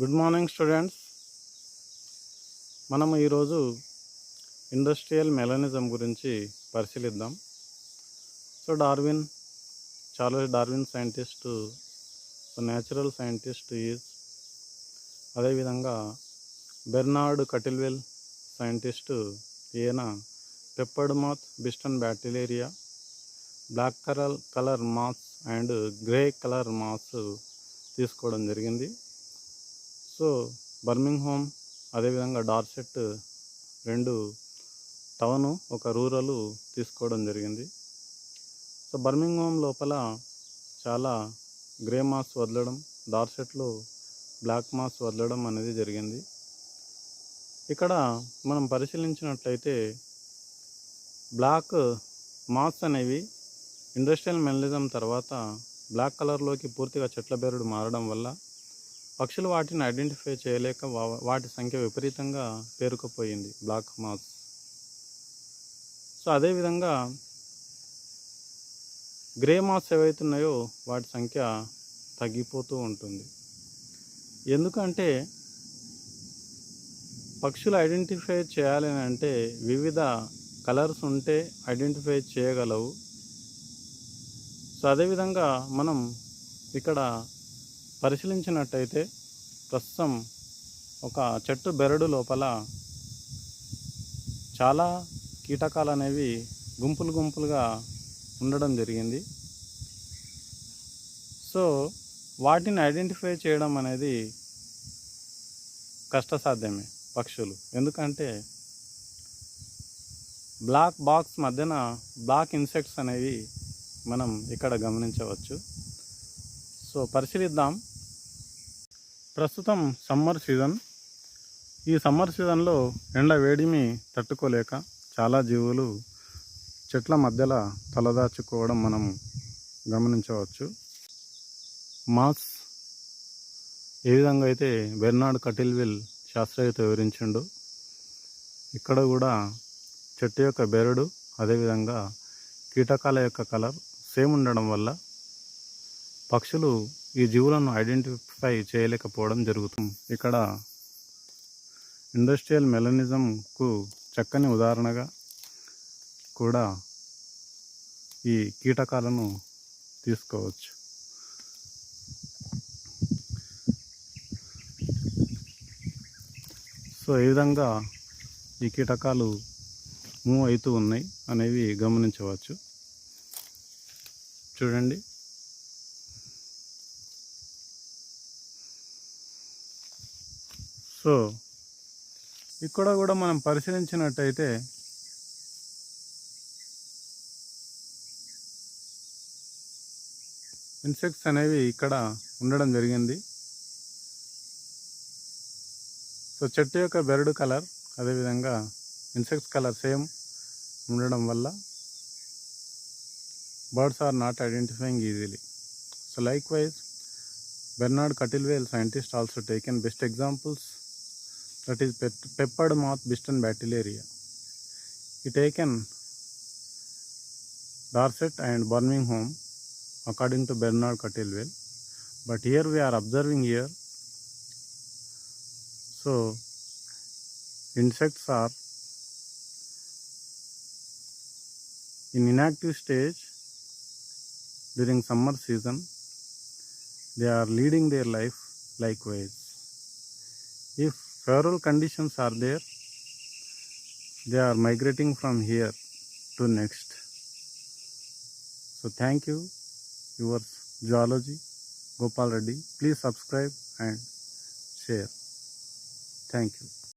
Good morning students. మనము ఈరోజు industrial melanism గురించి పరిశీలిద్దాం. So Darwin Charles Darwin scientist natural scientist is అదేవిధంగా బెర్నార్డ్ కటిల్వెల్ సైంటిస్ట్ ఈయన peppered moth Biston bacteria black colour colour moths and grey colour moths తీసుకోవడం జరిగింది. So బర్మింగ్ home అదేవిధంగా డార్సెట్ రెండు టౌను ఒక రూరల్ తీసుకోవడం జరిగింది. సో బర్మింగ్ హోమ్ లోపల చాలా గ్రే మాస్ వదలడం డార్సెట్లో బ్లాక్ మాస్ వదలడం అనేది జరిగింది. ఇక్కడ మనం పరిశీలించినట్లయితే బ్లాక్ మాస్ అనేవి ఇండస్ట్రియల్ మెనలిజం తర్వాత బ్లాక్ కలర్లోకి పూర్తిగా చెట్ల బేరుడు మారడం వల్ల పక్షులు వాటిని ఐడెంటిఫై చేయలేక వా- వాటి సంఖ్య విపరీతంగా పేరుకుపోయింది. బ్లాక్ మాస్ సో అదేవిధంగా గ్రే మాస్ ఏవైతున్నాయో వాటి సంఖ్య తగ్గిపోతూ ఉంటుంది. ఎందుకంటే పక్షులు ఐడెంటిఫై చేయాలి అంటే వివిధ కలర్స్ ఉంటే ఐడెంటిఫై చేయగలవు. సో అదేవిధంగా మనం ఇక్కడ పరిశీలించినట్టయితే ప్రస్తుతం ఒక చెట్టు బెరడు లోపల చాలా కీటకాలు అనేవి గుంపులు గుంపులుగా ఉండడం జరిగింది. సో వాటిని ఐడెంటిఫై చేయడం అనేది కష్టసాధ్యమే పక్షులు. ఎందుకంటే బ్లాక్ బాక్స్ మధ్యన బ్లాక్ ఇన్సెక్ట్స్ అనేవి మనం ఇక్కడ గమనించవచ్చు. సో పరిశీలిద్దాం. ప్రస్తుతం సమ్మర్ సీజన్. ఈ సమ్మర్ సీజన్లో ఎండ వేడిమి తట్టుకోలేక చాలా జీవులు చెట్ల మధ్యలో తలదాచుకోవడం మనం గమనించవచ్చు. మాస్ ఏ విధంగా అయితే బెర్నార్డ్ కటిల్విల్ శాస్త్రవేత్త వివరించిండు ఇక్కడ కూడా చెట్టు యొక్క బెరడు అదేవిధంగా కీటకాల యొక్క కలర్ సేమ్ ఉండడం వల్ల పక్షులు ఈ జీవులను ఐడెంటిఫై చేయలేకపోవడం జరుగుతుంది. ఇక్కడ ఇండస్ట్రియల్ మెలనిజంకు చక్కని ఉదాహరణగా కూడా ఈ కీటకాలను తీసుకోవచ్చు. సో ఈ విధంగా ఈ కీటకాలు మూవ్ అవుతూ ఉన్నాయి అనేవి గమనించవచ్చు. చూడండి. సో ఇక్కడ కూడా మనం పరిశీలించినట్టయితే ఇన్సెక్ట్స్ అనేవి ఇక్కడ ఉండడం జరిగింది. సో చెట్టు యొక్క బెరడు కలర్ అదేవిధంగా ఇన్సెక్ట్స్ కలర్ సేమ్ ఉండడం వల్ల birds are not identifying easily. So likewise Bernard Kettlewell scientist also taken best examples that is pet- peppered moth biston bacteria. He taken dorset and birmingham according to bernard cuttlewell but here we are observing here. So insects are in inactive stage during summer season. They are leading their life likewise. If favorable conditions are there. They are migrating from here to next. So thank you yours zoology gopal reddy. Please subscribe and share. Thank you